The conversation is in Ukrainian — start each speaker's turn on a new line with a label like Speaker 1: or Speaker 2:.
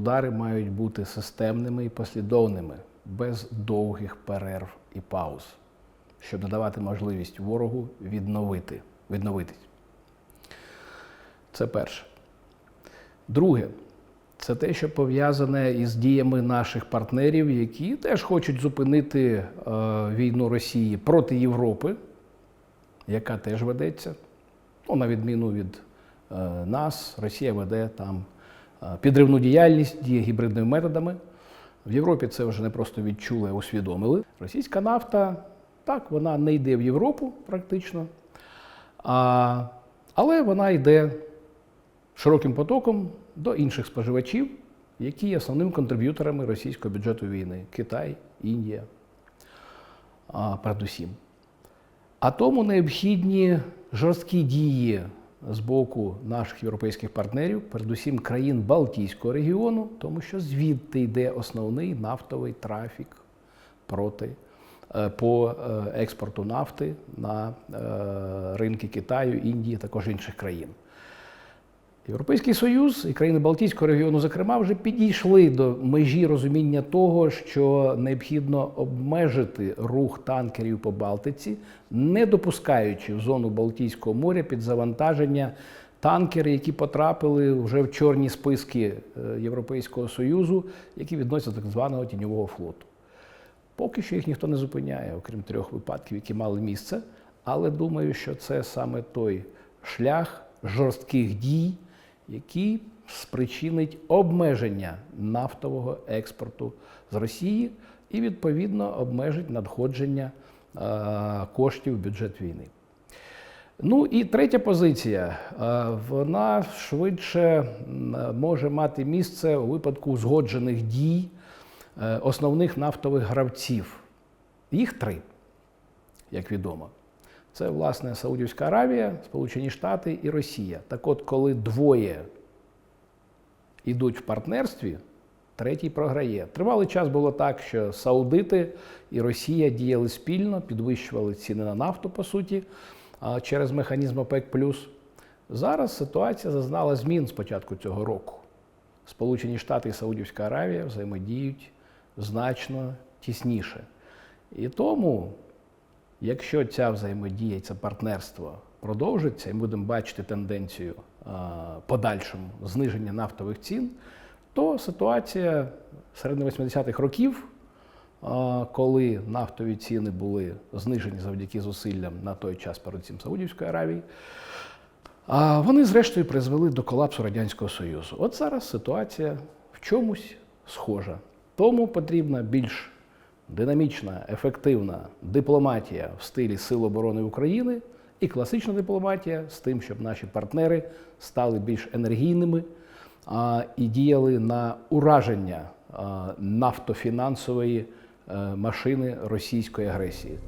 Speaker 1: удари мають бути системними і послідовними, без довгих перерв і пауз, щоб надавати можливість ворогу відновити, відновитись. Це перше. Друге, це те, що пов'язане із діями наших партнерів, які теж хочуть зупинити е, війну Росії проти Європи, яка теж ведеться. Ну, на відміну від е, нас, Росія веде там підривну діяльність, діє гібридними методами. В Європі це вже не просто відчули, а усвідомили. Російська нафта, так, вона не йде в Європу практично, а, але вона йде широким потоком до інших споживачів, які є основними контриб'юторами російського бюджету війни Китай, Індія, а, передусім. А тому необхідні жорсткі дії з боку наших європейських партнерів, передусім країн Балтійського регіону, тому що звідти йде основний нафтовий трафік проти е, по е, експорту нафти на е, ринки Китаю, Індії, також інших країн. Європейський Союз і країни Балтійського регіону, зокрема, вже підійшли до межі розуміння того, що необхідно обмежити рух танкерів по Балтиці, не допускаючи в зону Балтійського моря під завантаження танкери, які потрапили вже в чорні списки е, Європейського Союзу, які відносяться до так званого тіньового флоту. Поки що їх ніхто не зупиняє, окрім трьох випадків, які мали місце. Але думаю, що це саме той шлях жорстких дій, який спричинить обмеження нафтового експорту з Росії і, відповідно, обмежить надходження е, коштів в бюджет війни. Ну і третя позиція, е, вона швидше може мати місце у випадку узгоджених дій е, основних нафтових гравців. Їх три, як відомо. Це, власне, Саудівська Аравія, Сполучені Штати і Росія. Так от, коли двоє йдуть в партнерстві, третій програє. Тривалий час було так, що Саудити і Росія діяли спільно, підвищували ціни на нафту, по суті, через механізм ОПЕК. Зараз ситуація зазнала змін з початку цього року. Сполучені Штати і Саудівська Аравія взаємодіють значно тісніше. І тому, якщо ця взаємодія, це партнерство продовжиться, і будемо бачити тенденцію подальшому зниження нафтових цін, то ситуація середини 80-х років, коли нафтові ціни були знижені завдяки зусиллям на той час передусім Саудівської Аравії, вони, зрештою, призвели до колапсу Радянського Союзу. От зараз ситуація в чомусь схожа. Тому потрібна більш динамічна, ефективна дипломатія в стилі Сил оборони України і класична дипломатія з тим, щоб наші партнери стали більш енергійними а, і діяли на ураження нафтофінансової е, машини російської агресії.